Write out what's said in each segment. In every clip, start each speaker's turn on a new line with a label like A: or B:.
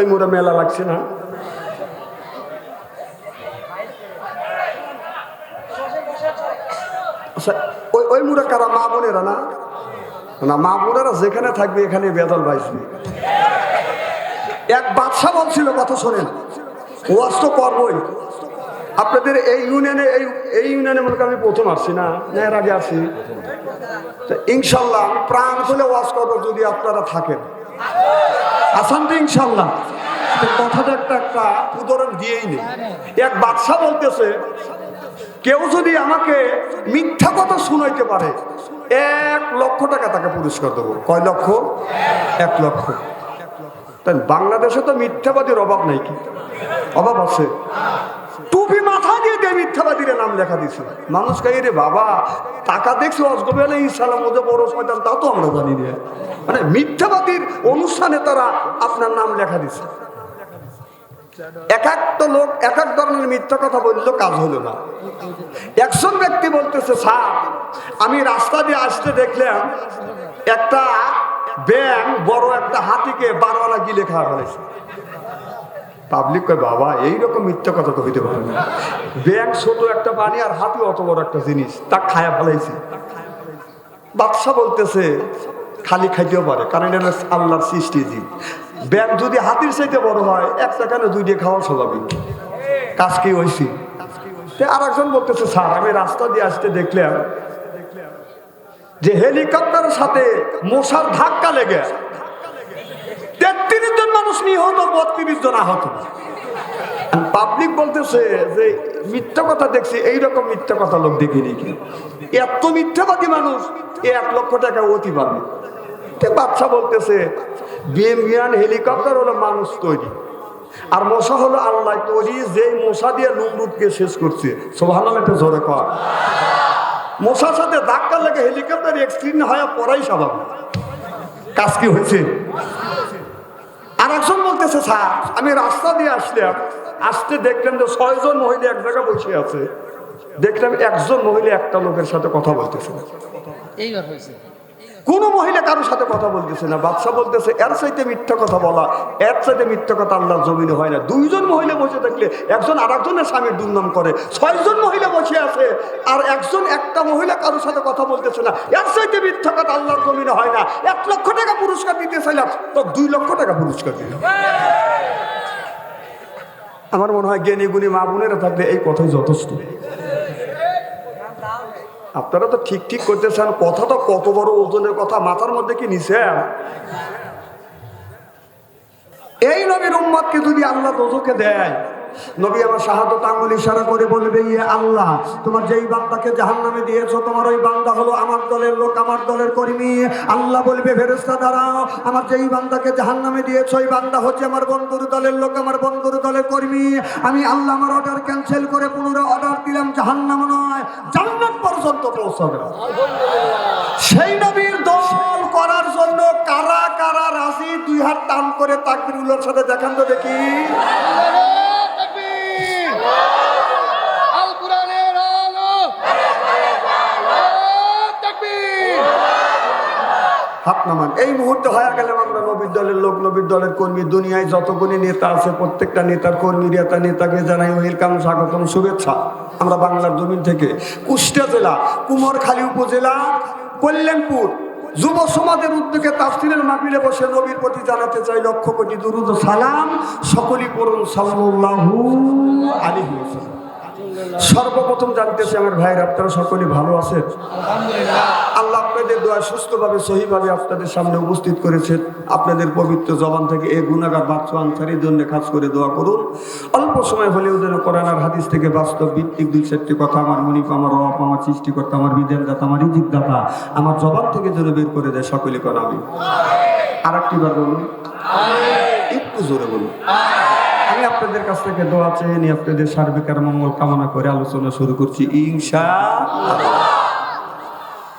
A: ওই মোড়ে মেলা লাগছে না? আচ্ছা, ওই ওই মুড়ে কারা? মা বোনেরা না? না মা বোনেরা যেখানে থাকবে এখানে বেদল বাইসবে এক বাদশা বলছিল কথা শোনেন ওয়াজ তো করবই। আপনাদের এই ইউনিয়নে এই এই ইউনিয়নে মনে আমি প্রথম আসছি না? এর আগে আসি। ইনশাল্লাহ প্রাণ খুলে ওয়াজ করব যদি আপনারা থাকেন। আসান তো ইনশাল্লাহ। কথাটা একটা একটা উদাহরণ দিয়েই নেই। এক বাদশা বলতেছে, কেউ যদি আমাকে মিথ্যা কথা শুনাইতে পারে, এক লক্ষ টাকা তাকে পুরস্কার দেবো। কয় লক্ষ? এক লক্ষ। তাই বাংলাদেশে তো মিথ্যাবাদীর অভাব নাই কি? অভাব আছে। টুপি মাথা দিয়ে দিয়ে মিথ্যাবাদীর নাম লেখা দিছে মানুষ রে বাবা, টাকা দেখছি অজগবে আলাই ইসালাম ওদের বড় শয়তান, তাও তো আমরা জানি না। মানে মিথ্যাবাদীর অনুষ্ঠানে তারা আপনার নাম লেখা দিছে এক একটা লোক এক এক ধরনের মিথ্যা কথা বললেও কাজ হলো না। একজন ব্যক্তি বলতেছে, স্যার, আমি রাস্তা দিয়ে আসতে দেখলাম একটা ব্যাং বড় একটা হাতিকে বারোয়ালা গিলে খাওয়া ফেলেছে। পাবলিক কয়, বাবা, এইরকম মিথ্যা কথা তো হইতে পারে না। ব্যাং ছোট একটা পানি আর হাতি অত বড় একটা জিনিস তা খায়া ফেলাইছে। বাদশা বলতেছে, খালি খাইতেও পারে, কারণ এটা আল্লাহর সৃষ্টি জীব। ব্যাং যদি হাতির চাইতে বড় হয় একটা কেন দুই দিয়ে খাওয়া স্বাভাবিক। কাজ কি হয়েছি আর একজন বলতেছে, স্যার, আমি রাস্তা দিয়ে আসতে দেখলাম যে হেলিকপ্টারের সাথে মশার ধাক্কা লেগে তেত্রিশ জন মানুষ নিহত, বত্রিশ জন আহত। পাবলিক বলতেছে যে, মিথ্যা কথা দেখছি, এইরকম মিথ্যা কথা লোক দেখিনি কি? এত মিথ্যাবাদী মানুষ এক লক্ষ টাকা অতি পাবে। বাচ্চা বলতেছে বিএমবিয়ান হেলিকপ্টার হলো মানুষ তৈরি। আর মশা হলো আল্লাহ তৈরি, যেই মশা দিয়ে নুমরুদকে শেষ করছে। সোভান একটা জোরে কর। মশার সাথে ধাক্কা লেগে হেলিকপ্টার এক্সিডেন্ট হয়ে পড়াই স্বাভাবিক। কাজ কি হয়েছে? আর একজন বলতেছে, স্যার, আমি রাস্তা দিয়ে আসলাম। আসতে দেখলাম যে ছয়জন মহিলা এক জায়গায় বসে আছে। দেখলাম একজন মহিলা একটা লোকের সাথে কথা বলতেছে।
B: এইবার হয়েছে।
A: কোনো মহিলা কারোর সাথে কথা বলতেছে না, বাদশা বলতেছে, এর চাইতে মিথ্যা কথা বলা, এর চাইতে মিথ্যা কথা আল্লাহর জমিনে হয় না। দুইজন মহিলা বসে থাকলে একজন আর একজনের স্বামীর দুর্নাম করে, ছয়জন মহিলা বসে আছে, আর একজন একটা মহিলা কারোর সাথে কথা বলতেছে না। এর চাইতে মিথ্যা কথা আল্লাহর জমিনে হয় না, এক লক্ষ টাকা পুরস্কার দিতে চাইলাম। তো দুই লক্ষ টাকা পুরস্কার দিল। আমার মনে হয় জ্ঞানী গুণী মা বোনেরা থাকলে এই কথাই যথেষ্ট। আপনারা তো ঠিক ঠিক করতেছেন কথা তো কত বড় ওজনের কথা, মাথার মধ্যে কি নিছেন এই নবীর উম্মাদকে যদি আল্লাহ দোজকে দেয় নবী আমার শাহাদত আঙ্গুল ইশারা করে বলবে ইয়ে আল্লাহ তোমার যেই বান্দাকে জাহান নামে দিয়েছ তোমার ওই বান্দা হলো আমার দলের লোক আমার দলের কর্মী। আল্লাহ বলবে ফেরেস্তা দাঁড়াও আমার যেই বান্দাকে জাহান নামে দিয়েছ ওই বান্দা হচ্ছে আমার বন্ধুর দলের লোক আমার বন্ধুর দলের কর্মী। আমি আল্লাহ আমার অর্ডার ক্যান্সেল করে পুনরায় অর্ডার দিলাম জাহান নাম নয় জান্নাত পর্যন্ত পৌঁছাবে। সেই নবীর দল করার জন্য কারা কারা রাজি দুই হাত টান করে তাকবিরুল্লাহর সাথে দেখান তো দেখি
B: আল কোরআনের আলো তাকবীর
A: হাত নামান। এই মুহূর্তে হয়ে গেলে আমরা নবীর দলের লোক, নবীর দলের কর্মী, দুনিয়ায় যতগুলি নেতা আছে, প্রত্যেকটা নেতার কর্মী নেতা নেতাকে জানাই ওয়েলকাম স্বাগতম, শুভেচ্ছা। আমরা বাংলার জমিন থেকে কুষ্টিয়া জেলা, কুমারখালী উপজেলা, কল্যাণপুর যুব সমাজের উদ্যোগে তাফসিলের মাহফিলে বসে নবীর প্রতি জানাতে চাই লক্ষ কোটি দুরুদ সালাম, সকলই পড়ুন সাল্লাল্লাহু ওয়াসাল্লাম। সর্বপ্রথম জানতেছি আমার ভাইয়ের, আপনারা সকলেই ভালো আছেন? আল্লাহ আপনাদের দোয়া সুস্থভাবে সহিভাবে আপনাদের সামনে উপস্থিত করেছেন। আপনাদের পবিত্র জবান থেকে এই গুণাগার বাচ্চা আনসারির জন্য কাজ করে দোয়া করুন। অল্প সময় হলেও যেন কোরআন আর হাদিস থেকে বাস্তব ভিত্তিক দুই চারটি কথা আমার মনিক আমার অপ আমার সৃষ্টিকর্তা আমার বিধান দাতা আমার ইজিক দাতা আমার জবান থেকে যেন বের করে দেয় সকলে কর আমি। আর একটি বার বলুন। একটু জোরে বলুন। আমি আপনাদের কাছ থেকে দোয়া চেয়ে নিয়ে আপনাদের সার্বিক আর মঙ্গল কামনা করে আলোচনা শুরু করছি। ইনশা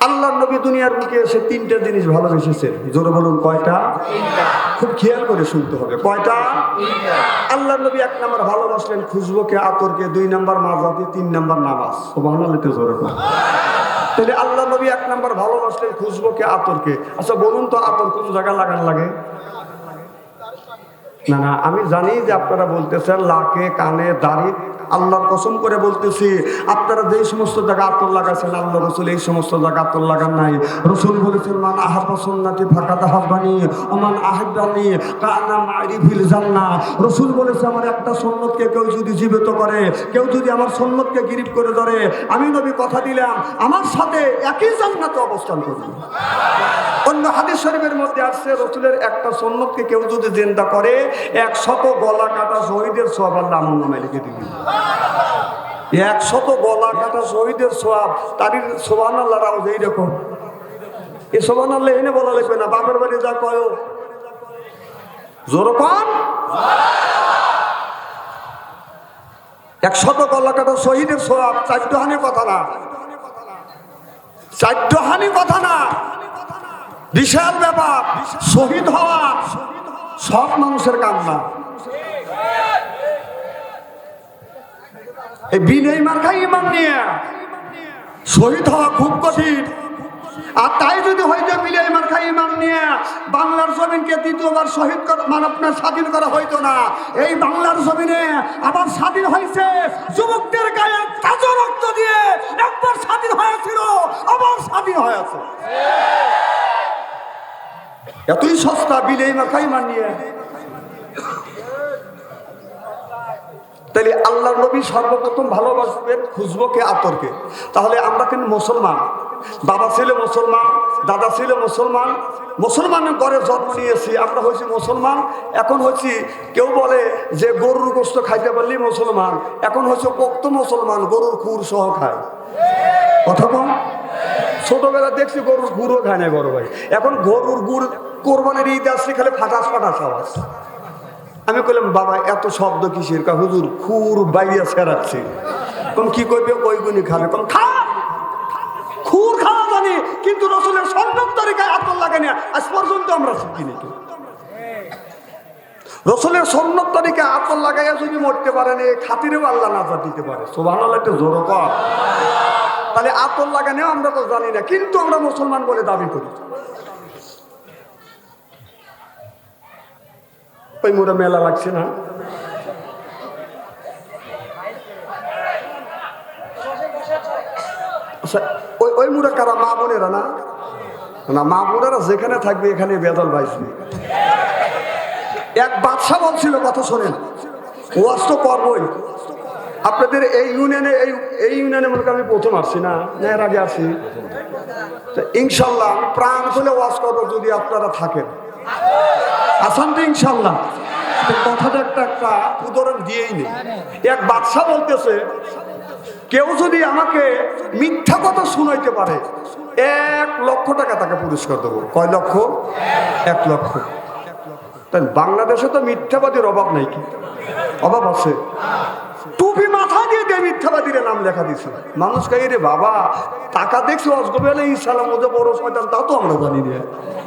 A: আল্লাহ নবী দুনিয়ার বুকে এসে তিনটা জিনিস ভালোবেসেছেন। জোরে বলুন কয়টা? খুব খেয়াল করে শুনতে হবে। কয়টা? আল্লাহ নবী এক নাম্বার ভালোবাসলেন খুশবুকে আতরকে দুই নাম্বার মাজাতে তিন নাম্বার নামাজ। সোবাহানাল্লাহতে জোরে তাহলে আল্লাহ নবী এক নাম্বার ভালোবাসলেন খুশবুকে আতরকে। আচ্ছা বলুন তো আতর কোন জায়গায় লাগান লাগে? না না আমি জানি যে আপনারা বলতেছেন লাকে কানে দাড়ি আল্লাহর কসম করে বলতেছি, আপনারা যে সমস্ত জায়গা আতর লাগাছেন আল্লাহ রসুল এই সমস্ত জায়গা আতর লাগান নাই। রসুল বলেছেন, মান আহাবা সুন্নাতি ফাঁকা তাহাবানি ওমান আহাবানি কানা মারি ফিল রসুল বলেছে, আমার একটা সন্ন্যতকে কেউ যদি জীবিত করে, কেউ যদি আমার সন্ন্যতকে গিরিপ করে ধরে, আমি নবী কথা দিলাম, আমার সাথে একই জান্নাতে অবস্থান করবে। অন্য হাদিস শরীফের মধ্যে আসছে, রসুলের একটা সন্ন্যতকে কেউ যদি জিন্দা করে, এক শত গলা কাটা শহীদের সব আল্লাহ আমল নামে লিখে দিবি এক শত গলা কাটা শহীদের সোয়াব তারই সোবান আল্লাহ রাও যেই রকম এ সোবান আল্লাহ এনে বলা লাগবে না, বাপের বাড়ি যা কয় জোর কন। এক শত গলা কাটা শহীদের সোয়াব চারটে হানি কথা না। চারটে হানি কথা না। বিশাল ব্যাপার, শহীদ হওয়া সব মানুষের কাম না এই বিনয় মার্কা ইমান নিয়ে। শহীদ হওয়া খুব কঠিন। আর তাই যদি হয়তো বিনয় মার্কা ইমান নিয়ে বাংলার জমিনকে দ্বিতীয়বার শহীদ মানে আপনার স্বাধীন করা হইতো না। এই বাংলার জমিনে আবার স্বাধীন হয়েছে যুবকদের গায়ে তাজা রক্ত দিয়ে একবার স্বাধীন হয়েছিল, আবার স্বাধীন হয়েছে। এতই সস্তা বিলেই মাখাই মানিয়ে তাহলে আল্লাহ নবী সর্বপ্রথম ভালোবাসবেন খুঁজবকে আতরকে। তাহলে আমরা কিন্তু মুসলমান। বাবা ছিল মুসলমান, দাদা ছিল মুসলমান, মুসলমানের ঘরে জন্ম নিয়েছি, আমরা হয়েছি মুসলমান। এখন হয়েছি, কেউ বলে যে গরুর গোস্ত খাইতে পারলি মুসলমান। এখন হচ্ছে পোক্ত মুসলমান, গরুর খুর সহ খায়। কথা ছোটবেলা দেখছি গরুর গুড়ও খায় না বড় ভাই। এখন গরুর গুড় কোরবানির ঈদ আসছে, খালি ফাটাস ফাটাস আওয়াজ। আমি কইলাম, বাবা, এত শব্দ কিসের? কা হুজুর, খুর বাইরে সেরাচ্ছে কোন কি করবে ওই গুনি খাবে। কোন খা, খুর খাওয়া জানি, কিন্তু রসুলের সন্ন্যত তরিকায় আতর লাগে না। আজ পর্যন্ত আমরা শিখিনি তো। রসুলের সন্ন্যত তরিকায় আতর লাগাইয়া যদি মরতে পারেন এ খাতিরেও আল্লাহ নাজার দিতে পারে। সোভান একটু জোর কর। তাহলে আতর লাগানেও আমরা তো জানি না, কিন্তু আমরা মুসলমান বলে দাবি করি। ওই মোড়ে মেলা লাগছে না। আচ্ছা, ওই ওই মুড়ে কারা? মা বোনেরা না? না মা বোনেরা যেখানে থাকবে এখানে বেদল ভাইসবে এক বাদশা বলছিল কথা শোনেন ওয়াজ তো করবই। আপনাদের এই ইউনিয়নে এই এই ইউনিয়নে মনে আমি প্রথম আসছি না এর আগে আসি। ইনশাল্লাহ প্রাণ খুলে ওয়াজ করব যদি আপনারা থাকেন। আসান তো ইনশাল্লাহ কথাটা একটা একটা উদাহরণ দিয়েই নেই। এক বাদশা বলতেছে, কেউ যদি আমাকে মিথ্যা কথা শুনাইতে পারে, এক লক্ষ টাকা তাকে পুরস্কার দেবো। কয় লক্ষ? এক লক্ষ। তাই বাংলাদেশে তো মিথ্যাবাদীর অভাব নাই কি? অভাব আছে। টুপি মাথা দিয়ে দিয়ে মিথ্যাবাদীর নাম লেখা দিছে। মানুষ কাই রে বাবা, টাকা দেখছি অজগবে আলাই ইসালাম বড় শয়তান তা তো আমরা জানি না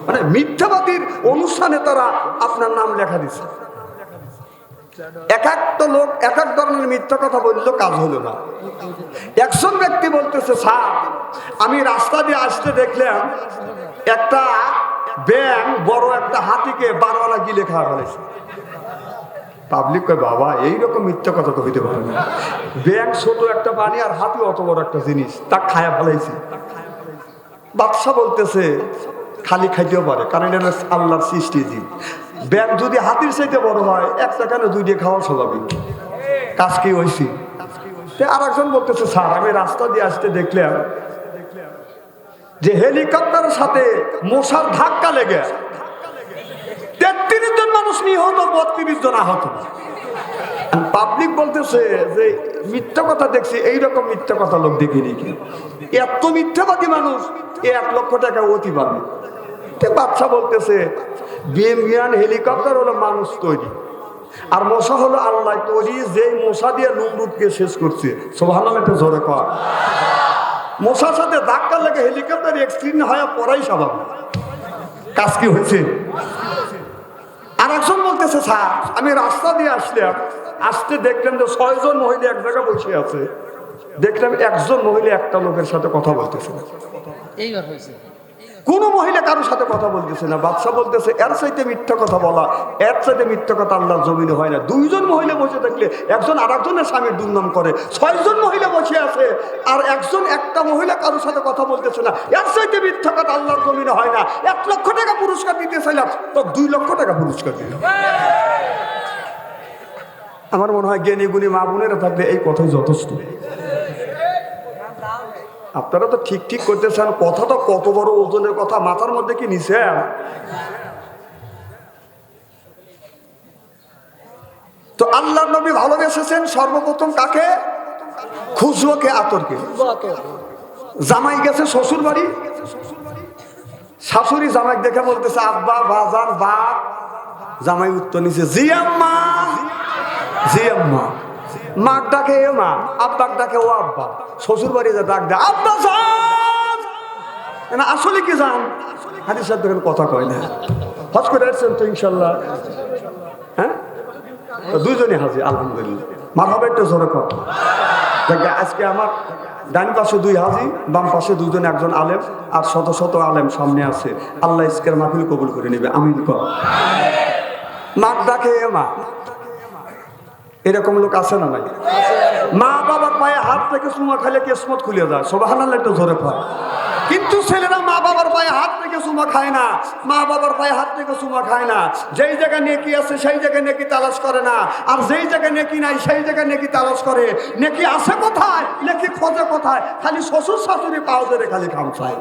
A: মানে মিথ্যাবাদীর অনুষ্ঠানে তারা আপনার নাম লেখা দিছে। এক একটা লোক, এক এক ধরনের মিথ্যা কথা বললেও কাজ হলো না। একজন ব্যক্তি বলতেছে, স্যার, আমি রাস্তা দিয়ে আসতে দেখলাম একটা ব্যাং বড় একটা হাতিকে বারোয়ালা গিলে খাওয়া ফেলেছে। পাবলিক কয়, বাবা, এইরকম মিথ্যা কথা তো হইতে পারে না। ব্যাং ছোট একটা পানি আর হাতি অত বড় একটা জিনিস, তা খায়া ফেলাইছে। বাদশা বলতেছে, খালি খাইতেও পারে, কারণ এটা আল্লাহর সৃষ্টি জীব। ব্যাগ যদি হাতির চাইতে বড় হয়, এক সেখানে দুই দিয়ে খাওয়া স্বাভাবিক। কাজ কি হয়েছি আর একজন বলতেছে, স্যার, আমি রাস্তা দিয়ে আসতে দেখলাম যে হেলিকপ্টারের সাথে মশার ধাক্কা লেগে জন মানুষ নিহত, বত্রিশ জন আহত। পাবলিক বলতেছে যে, মিথ্যা কথা দেখছি, এইরকম মিথ্যা কথা লোক দেখিনি কি এত মিথ্যাবাদী মানুষ এক লক্ষ টাকা অতি পাবে। বাচ্চা বলতেছে বিএমবিয়ান হেলিকপ্টার হলো মানুষ তৈরি। আর মশা হলো আল্লাহ তৈরি যে মশা দিয়ে নুমরুদকে শেষ করছে। সোভানাম একটা জোরে কর। মশার সাথে ধাক্কা লেগে হেলিকপ্টার এক্সিডেন্ট হয় পড়াই স্বাভাবিক। কাজ কি হয়েছে? আর একজন বলতেছে, স্যার, আমি রাস্তা দিয়ে আসলাম। আসতে দেখলাম যে ছয়জন মহিলা এক জায়গায় বসে আছে। দেখলাম একজন মহিলা একটা লোকের সাথে কথা বলতেছে।
B: এইবার হয়েছে।
A: কোনো মহিলা কারোর সাথে কথা বলতেছে না, বাদশা বলতেছে, এর চাইতে মিথ্যা কথা বলা, এর চাইতে মিথ্যা কথা আল্লাহর জমিনে হয় না। দুইজন মহিলা বসে থাকলে একজন আর একজনের স্বামীর দুর্নাম করে, ছয়জন মহিলা বসে আছে, আর একজন একটা মহিলা কারোর সাথে কথা বলতেছে না। এর চাইতে মিথ্যা কথা আল্লাহর জমিনে হয় না, এক লক্ষ টাকা পুরস্কার দিতে চাইলাম, তো দুই লক্ষ টাকা পুরস্কার দিলাম। আমার মনে হয় জ্ঞানী গুণী মা বোনেরা থাকলে এই কথাই যথেষ্ট। আপনারা তো ঠিক ঠিক করতেছেন কথা তো কত বড় ওজনের কথা, মাথার মধ্যে কি নিছেন তো আল্লাহ নবী ভালোবেসেছেন সর্বপ্রথম কাকে? খুশবুকে আতরকে? জামাই গেছে শ্বশুর বাড়ি? শাশুড়ি জামাই দেখে বলতেছে, আব্বা বাজার বাপ। জামাই উত্তর নিছে, জি আম্মা। জি আম্মা। মাক ডাকে এ মা আব্বাক ডাকে ও আব্বা শ্বশুর বাড়িতে ডাক দেয়, আব্বা না আসলে কি যান হাদিস সাহেব দেখেন কথা কয় না। হজ করে আসছেন তো ইনশাল্লাহ। হ্যাঁ? দুইজনই হাজি, আলহামদুলিল্লাহ। মা হবে একটু জোরে দেখবে আজকে আমার ডান পাশে দুই হাজি, বাম পাশে দুইজন একজন আলেম, আর শত শত আলেম সামনে আছে। আল্লাহ ইসকের মাহফিল কবুল করে নেবে, আমিন কর মাক ডাকে এ মা। এরকম লোক আছে না নাই? মা বাবার পায়ে হাত থেকে সুমা খাইলে কেসমত খুলে যায়? সোবাহান একটু ধরে পায় কিন্তু ছেলেরা বাবার পায়ে হাত থেকে সুমা খায় না মা বাবার পায়ে হাত থেকে সুমা খায় না। যেই জায়গায় নেকি আছে সেই জায়গায় নেকি তালাশ করে না। আর যেই জায়গায় নেকি নাই সেই জায়গায় নেকি তালাশ করে। নেকি আছে কোথায়? নেকি খোঁজে কোথায়? খালি শ্বশুর শাশুড়ি পাও ধরে খালি খামসায়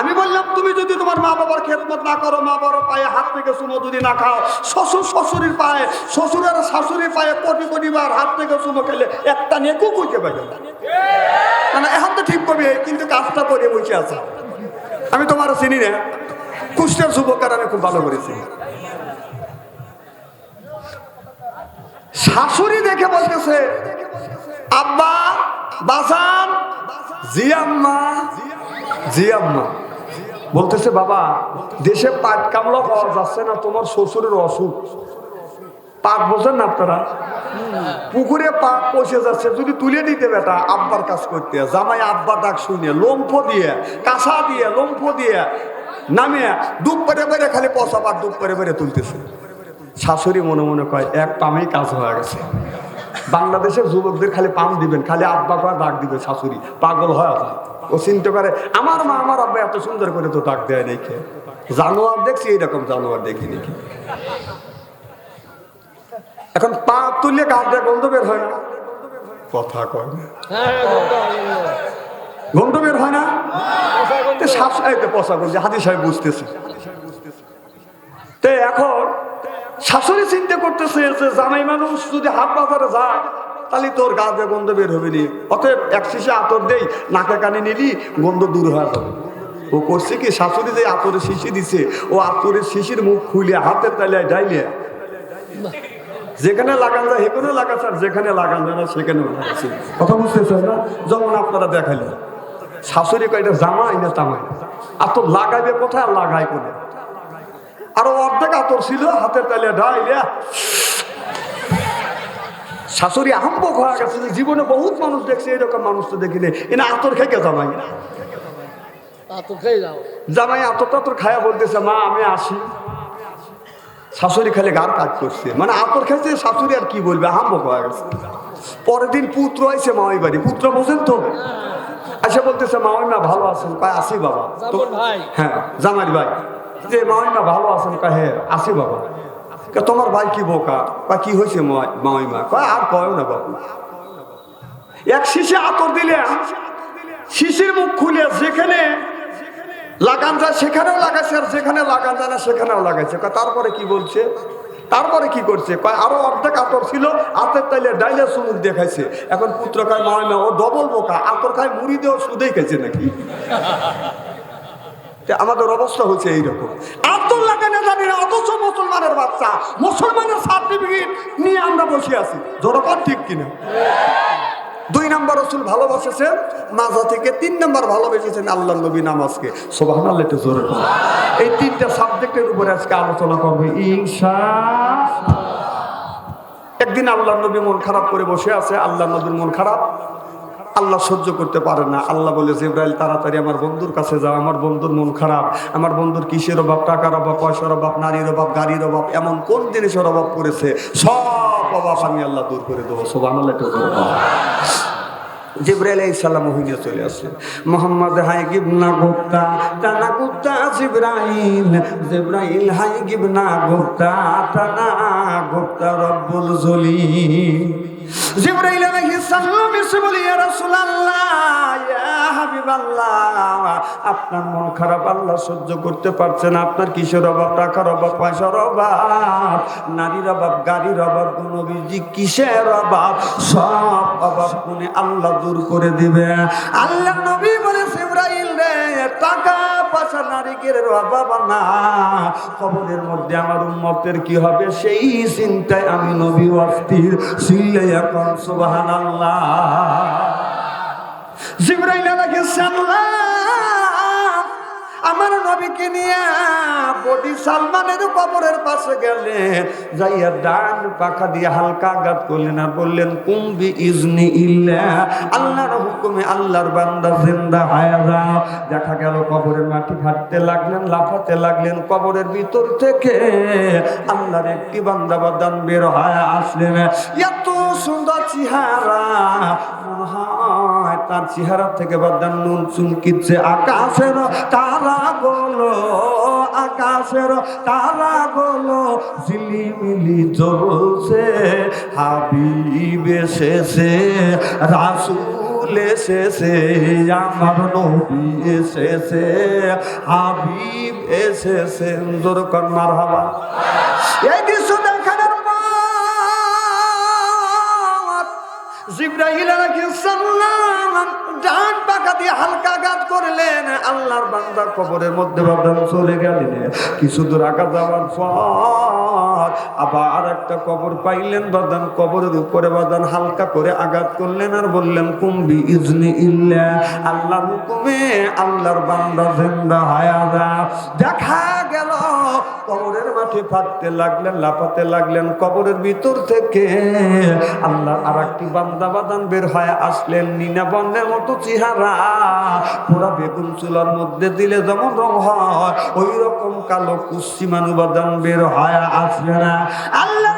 A: আমি বললাম তুমি যদি তোমার মা বাবার খেদমত না করো মা বাবার পায়ে হাত থেকে চুমো যদি না খাও শ্বশুর শ্বশুরের পায়ে শ্বশুরের শাশুড়ির পায়ে কোটি কোটি বার হাত থেকে চুমো খেলে একটা নেকু কইতে পারে না। এখন তো ঠিক করবে কিন্তু কাজটা করে বসে আছে। আমি তোমার চিনি না। কুষ্টের যুবকের আমি খুব ভালো করেছি শাশুড়ি দেখে বলতেছে, আব্বা বাসান জি আম্মা জি আম্মা বলতেছে, বাবা, দেশে পাট কামলা পাওয়া যাচ্ছে না, তোমার শ্বশুরের অসুখ। পাট বোঝেন না আপনারা? পুকুরে পাট পচে যাচ্ছে, যদি তুলে দিতে বেটা, আব্বার কাজ করতে। জামাই আব্বা ডাক শুনে, লম্ফ দিয়ে, কাঁসা দিয়ে, লম্ফ দিয়ে নামিয়ে ডুব পেরে পেরে খালি পচা পাট ডুব পেরে পেরে তুলতেছে। শাশুড়ি মনে মনে কয়, এক পামেই কাজ হয়ে গেছে। বাংলাদেশের যুবকদের খালি পাম দিবেন, খালি আব্বা করে ডাক দিবে, শাশুড়ি, পাগল হয় ও চিন্তা করে, আমার মা, আমার আব্বা এত সুন্দর করে তো ডাক দেয় দেখে জানোয়ার দেখছি, এইরকম জানোয়ার দেখি দেখি এখন পা তুললে কাঁধে গন্ধ বের হয় না। কথা কয় না। গন্ধ বের হয় না? এই তো পচা গন্ধ হাদি সাহেব বুঝতেছে। তে এখন শাশুড়ি চিন্তা করতেছে যে জামাই মানুষ যদি হাত বাজারে যায় তাহলে তোর গা দিয়ে গন্ধ বের হবে নি। অতএব এক শিশে আতর দেই নাকে কানে নিলি গন্ধ দূর হয়ে যাবে। ও করছে কি শাশুড়ি যে আতরের শিশি দিছে ও আতরের শিশির মুখ খুলে হাতের তালিয়ায় ডাইলে। যেখানে লাগান যায় সেখানে লাগাচ্ছে আর যেখানে লাগান যায় না সেখানেও লাগাচ্ছে কথা বুঝতেছেন না? যেমন আপনারা দেখাইলেন। শাশুড়ি কয়টা জামাই না তামাই আতর লাগাইবে কোথায়? আর লাগাই কোনে? আরও অর্ধেক আতর ছিল হাতের তালে ডাইলে শাশুড়ি আহম্বক হয়ে গেছে যে জীবনে বহুত মানুষ দেখছে এরকম মানুষ তো দেখিনি। এনে আতর খেকে জামাই।
B: তা তো
A: জামাই আতর টাতর খায়া বলতেছে মা আমি আসি। শাশুড়ি খালি গার কাজ করছে। মানে আতর খেয়েছে শাশুড়ি আর কি বলবে? আহম্বক হয়ে গেছে। পরের দিন পুত্র আইছে মামাই বাড়ি। পুত্র বোঝেন তো? এসে বলতেছে মামাই মা ভালো আছেন। কয় আসি বাবা। তো হ্যাঁ জামাই ভাই। যে মামাই মা ভালো আছেন? কয় হ্যাঁ আসি বাবা। তোমার ভাই কি বোকা? বা কি হয়েছে মামাই মা? কয় আর কয় না বাবু এক শিশে আতর দিলে শিশির মুখ খুলে যেখানে লাগান যায়, সেখানেও লাগাইছে, আর যেখানে লাগান যায় না, সেখানেও লাগাইছে। তারপরে কি বলছে? তারপরে কি করছে? আরও অর্ধেক আতর ছিল, আতের তাইলে ডাইলে সুমুখ দেখাইছে। এখন পুত্র খায় মায় না ও ডবল বোকা, আতর খায় মুড়ি দেওয়া সুদেই খাইছে নাকি? আমাদের অবস্থা হচ্ছে এইরকম। আব্দুল লাগানে জানি না, অথচ মুসলমানের বাচ্চা, মুসলমানের সার্টিফিকেট নিয়ে আমরা বসে আছি। জনগণ ঠিক কিনা? দুই নম্বর রসুল ভালোবাসেছেন মাজা থেকে তিন নম্বর ভালোবেসেছেন আল্লাহ নবী নামাজকে। সোবাহান আল্লাহ একটু জোরে এই তিনটা সাবজেক্টের উপরে আজকে আলোচনা করবে একদিন আল্লাহ নবী মন খারাপ করে বসে আছে আল্লাহ নবীর মন খারাপ। আল্লাহ সহ্য করতে পারে না। আল্লাহ বলে, জিব্রাইল, তাড়াতাড়ি আমার বন্ধুর কাছে যাও। আমার বন্ধুর মন খারাপ। আমার বন্ধুর কিসের অভাব? টাকার অভাব, পয়সার অভাব, নারীর অভাব, গাড়ির অভাব, এমন কোন জিনিসের অভাব করেছে সব অভাব আমি আল্লাহ দূর করে দেবো। সব করে জিব্রাইল ইসাল্লাম ওহিনে চলে আসলেন মোহাম্মদ, হাই গিবনা গুপ্তা, টানা গুপ্তা জিব্রাইল। জিব্রাইল, হাই গিবনা গুপ্তা, টানা গুপ্তা রব্বুল জলিম জিব্রাইল আলাইহিস সালাম এসে বলি, ইয়া রাসূলুল্লাহ, ইয়া আপনার মন খারাপ, আল্লাহ সহ্য করতে পারছে না। আপনার কিসের অভাব? টাকার অভাব? পয়সার অভাব? নারীর অভাব? গাড়ির অভাব? নবীজি কিসের অভাব? সব অভাব কোনে আল্লাহ দূর করে দিবে। আল্লাহ নবী বলে রে টাকা পয়সা নারীকের অভাব না। কবরের মধ্যে আমার উম্মতের কি হবে? সেই চিন্তায় আমি নবী অস্থির সিল্লে এখন, সুবহানাল্লাহ। জিব্রাইল আলাইহিস সালাম আমার নবীকে নিয়ে বডি সালমানের কবরের পাশে গেলেন। যাইয়া ডান পাখা দিয়ে হালকা আঘাত করলেন আর বললেন কুম্বি ইজনি ইল্লা, আল্লাহর হুকুমে আল্লাহর বান্দা জিন্দা হায়া যাও দেখা গেল কবরের মাটি ফাটতে লাগলেন, লাফাতে লাগলেন, কবরের ভিতর থেকে আল্লাহর একটি বান্দা বাদান বের হয়ে আসলেন। এত সুন্দর চেহারা তার চেহারা থেকে বাদান নুন চুমকিচ্ছে, আকাশের তারা গুলো আকাশের তারা গুলো ঝিলিমিলি জ্বলছে, হাবিব এসেছে, রাসুল এসেছে, আমার নবী এসেছে, হাবিব এসেছে। জোর হাবা। জিব্রাহিল ডান পাকা দিয়ে হালকা আঘাত করলেন। আল্লাহর বান্দা কবরের মধ্যে বাদান চলে গেলেন কিছু দূর আঘাত যাওয়ার পর আবার একটা কবর পাইলেন, বাদান কবরের উপরে বাদান হালকা করে আঘাত করলেন আর বললেন, কুম্বি ইজনি ইল্লা আল্লাহর হুকুমে আল্লাহর বান্দা জিন্দা হায়া দেখা গেল কবরের মাঠে ফাটতে লাগলেন, লাফাতে লাগলেন, কবরের ভিতর থেকে আল্লাহ আর একটি বান্দা বাদান বের হয়ে আসলেন, নিনা বন্ধের মতো চেহারা, পুরা বেগুন চুলার মধ্যে দিলে যেমন রং হয় ওই রকম কালো কুস্সি মানুবাদান বের হয়ে আসবে না। আল্লাহ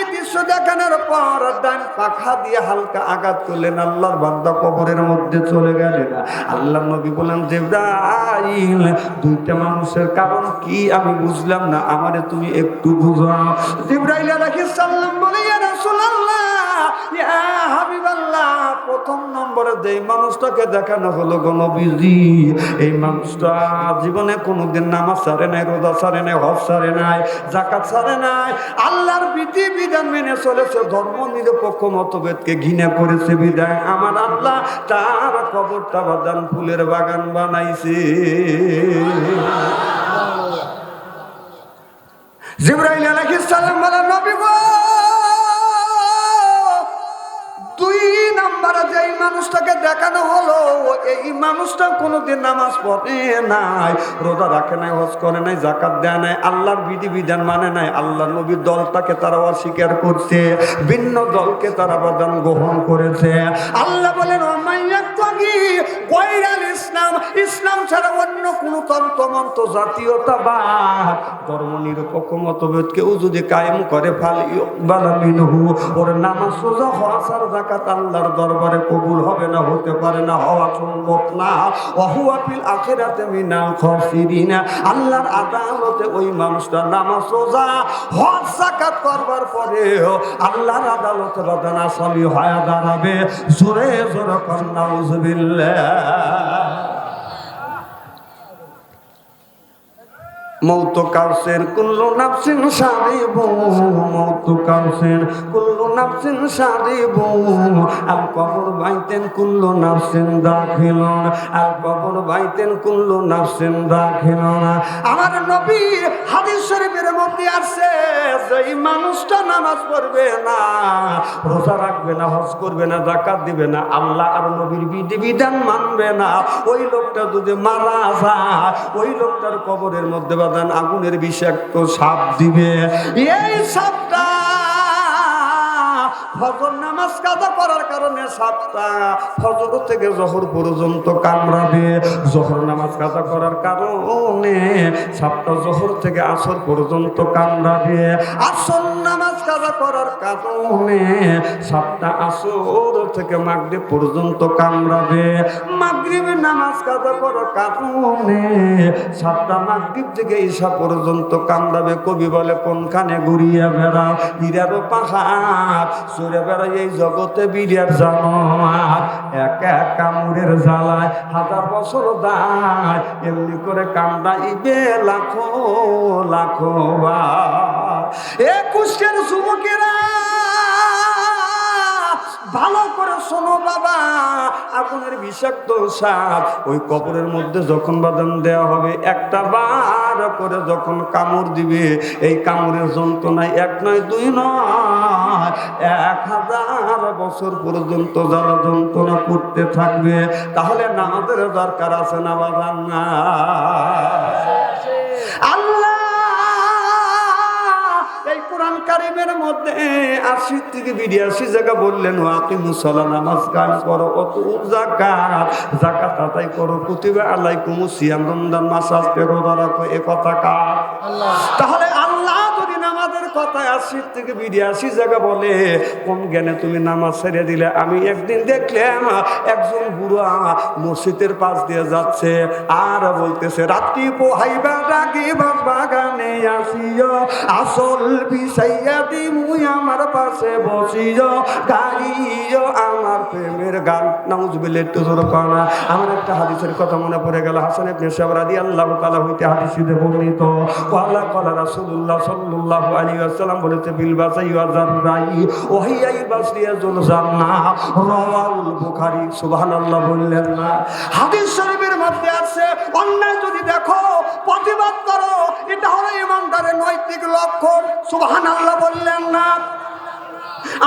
A: এই দৃশ্য দেখানোর পর ডান পাখা দিয়ে হালকা আঘাত করলেন আল্লাহর বান্দা, কবরের মধ্যে চলে গেলেন। আল্লাহ নবী বললাম যে দুইটা মানুষের কারণ কি আমি বুঝলাম না, আমারে তুমি একটু বুঝাও। জিব্রাইল আলাইহিস সালাম বলে, ইয়া রাসূলুল্লাহ প্রথম নম্বরে যে মানুষটাকে দেখানো হলো গণবিজি এই মানুষটা জীবনে কোনোদিন নামাজ সারে নাই, রোজা সারে নাই সারে নাই জাকাত সারে নাই। আল্লাহর বিধি, বিধান মেনে চলেছে, ধর্ম নিরপেক্ষ মতভেদকে ঘৃণা করেছে বিধায় আমার আল্লাহ তার কবরটা বাদান ফুলের বাগান বানাইছে। জিব্রাইল আলাইহিস সালাম বলেন নবী গো দুই নাম্বারে যে মানুষটাকে দেখানো হলো, এই মানুষটা কোনোদিন নামাজ পড়ে নাই, রোজা রাখে নাই, হজ করে নাই জাকাত দেয় নাই, আল্লাহর বিধি বিধান মানে নাই, আল্লাহ নবীর দলটাকে তারা অস্বীকার করছে, ভিন্ন দলকে তারা বাদান গ্রহণ করেছে। আল্লাহ বলেন অমাইয়াত্তাগি গৈরাল ইসলাম ইসলাম ছাড়া অন্য কোন তন্ত্রমন্ত্র, জাতীয়তাবাদ ধর্ম নিরপেক্ষ মতভেদ কেউ যদি কায়েম করে ওর সোজা আর জাকাত আল্লাহর দরবারে কবুল হবে না, হতে পারে না, হওয়া সম্ভব না। আখিরাতে খাসিরিনা, আল্লাহর আদালতে ওই মানুষটা নামাজ সোজা হজ জাকাত করবার পরে আল্লাহর আদালতে বাদান আসামি হয়ে দাঁড়াবে। জোরে জোরে কন্যা الله মৌত কাউসের কুল্লু নাফসিন সারিব, মৌত কাউসের কুল্লু নাফসিন সারিব। আল কবর বাইতেন কুল্লু নাফসিন দাখিলন, আল কবর বাইতেন কুল্লু নাফসিন দাখিলন। আমার নবী হাদিস শরীফের মধ্যে আছে যে এই মানুষটা নামাজ পড়বে না, রোজা রাখবে না, হজ করবে না জাকাত দিবে না, আল্লাহ আর নবীর বিধি বিধান মানবে না। ওই লোকটা যদি মারা যায়, ওই লোকটার কবরের মধ্যে বাদান আগুনের বিষাক্ত সাপ দিবে। এই সাপটা ফজর নামাজ কাজা করার কারণে সাতটা ফজর থেকে জহর পর্যন্ত কামড়াবে। জহর নামাজ কাজা করার কারণে সাতটা জহর থেকে আসর পর্যন্ত কামড়াবে। আসর নামাজ কাজা করার কারণে সাতটা আসর থেকে মাগরিব পর্যন্ত কামড়াবে। মাগরিবের নামাজ কাজা করার কারণে সাতটা মাগরিব থেকে ঈশা পর্যন্ত কামড়াবে। কবি বলে, কোনখানে ঘুরিয়ে বেড়া হীরারও পাহাড় সরে বেড়াই, এই জগতে বিরাট জানোয়ার এক এক কামড়ের জ্বালায়, হাজার বছর দায়। এমনি করে কামড়াইবে লাখো লাখো বা এ কুষ্টের যুবকেরা ভালো করে শোনো বাবা। আগুনের বিষাক্ত সাপ ওই কবরের মধ্যে যখন বাদাম দেওয়া হবে, একটা বার করে যখন কামড় দিবে, এই কামড়ের যন্ত্রণায় এক নয়, দুই নয়, এক হাজার বছর পর্যন্ত যারা যন্ত্রণা করতে থাকবে, তাহলে নামাজের দরকার আছে না বাবা? না। কারিমের মধ্যে আশি থেকে বিরিয়াশি জায়গা বললেন আপনি মুসলা নামাজ কাজ করো কত জাকাত জাকাত আদায় করো প্রতিভা আল্লাহ কুমু সিয়াম রমদান মাসাজ পেরো দাঁড়া এ কথা কার?
B: আল্লাহ।
A: তাহলে আল্লাহ যদি নামাজের কথায় আশি থেকে বিরিয়াশি জায়গা বলে, কোন জ্ঞানে তুমি নামাজ ছেড়ে দিলে? আমি একদিন দেখলাম একজন বুড়া মসজিদের পাশ দিয়ে যাচ্ছে আর বলতেছে, রাত্রি পোহাইবা ডাকি বাগানে আসিও, আসল বিষাইয়া দি মুই আমার পাশে বসিও গাইও আমার প্রেমের গান। নাউজবিল একটু জোর পানা আমার একটা হাদিসের কথা মনে পড়ে গেল। হাসান ইবনে সাহেব রাদিয়াল্লাহু তাআলা হইতে হাদিসে বর্ণিত ওয়ালা ক্বালা রাসূলুল্লাহ সাল্লাল্লাহু আলাইহি ওয়াসাল্লাম বলেছে বিলবাসা ওয়া জাররাই ওহিয়াই বাসরিয়া জুল জান্নাহ রাওয়াহুল বুখারী সুবহানাল্লাহ বললেন না। হাদিস শরীফের মধ্যে আছে, অন্যায় যদি দেখো, প্রতিবাদ করো, এটা হলো ইমানদারের নৈতিক লক্ষণ। সুবহানাল্লাহ বললেন না।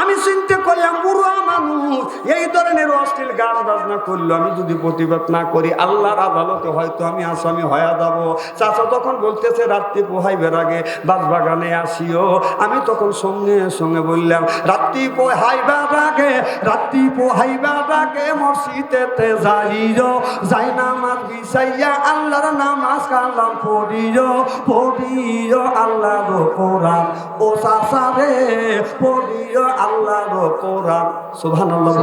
A: আমি চিন্তা করলাম বুড়া মানুষ। এই ধরনের অশ্লীল গান বাজনা করল। আমি যদি প্রতিবাদ না করি, আল্লাহর আদালতে হয়তো আমি আসামি হয়ে যাব। চাচা তখন বলতেছে, রাত্রি পোহাইবের আগে বাগানে আসিও। আমি তখন সঙ্গে সঙ্গে বললাম, রাত্রি পোহাইবার আগে, রাত্রি পোহাইবার আগে মসজিদেতে যাইও। যাই নামাজ বিছাইয়া আল্লাহর নামাজ কালাম পড়িও পড়িও কোরআন। ও চাচা রে, পড়িও আল্লাহর কোরআন সুবহানাল্লাহ।